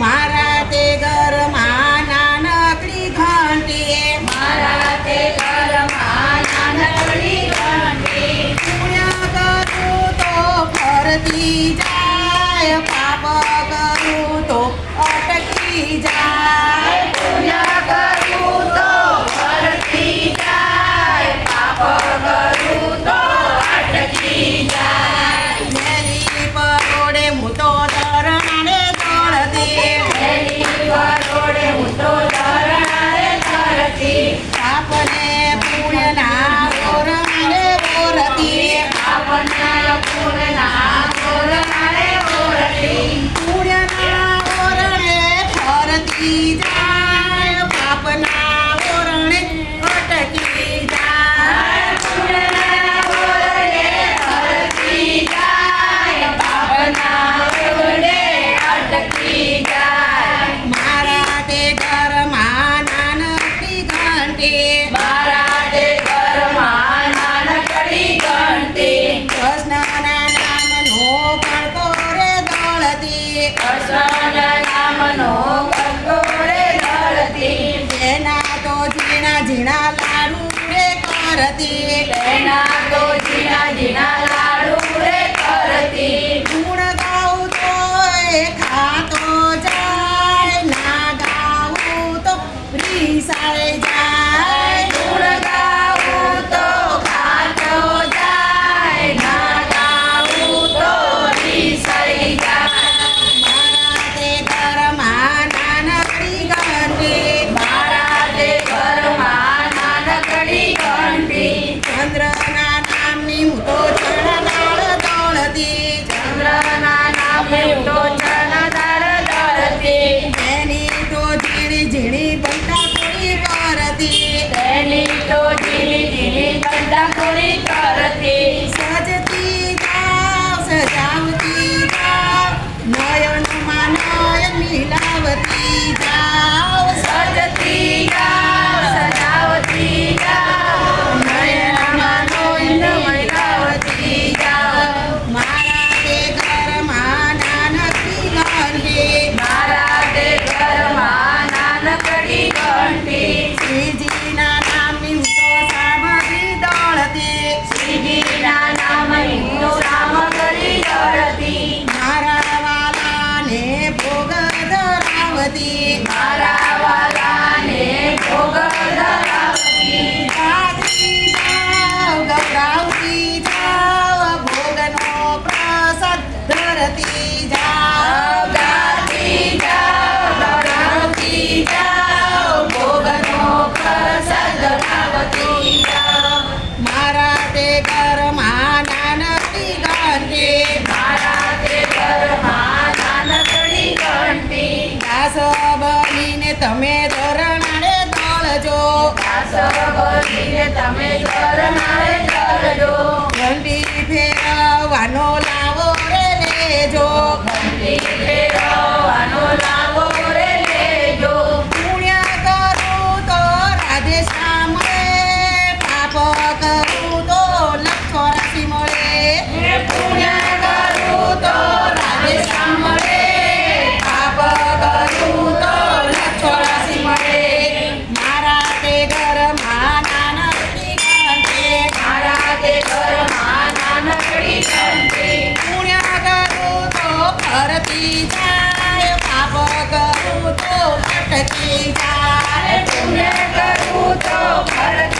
મારા તે ઘરમાં નાનકડી ઘંટીએ. મારા તે ઘરમાં નાનકડી ઘંટી પુણ્ય કરું તો ફરતી જાય પાપ કરું તો અટકી જાય. ઝીણા લાડુ રે કરતી. લેના તો ઝીણા ઝીણા તમે ધોરણે દળજો તમે ધરણાને દળજો ઘંટી ફેરવવાનો લાવો રે લેજો. ઘંટી કરતી જાય પાપ કરું તો અટકી જાય. પુણ્ય કરું તો ભરતી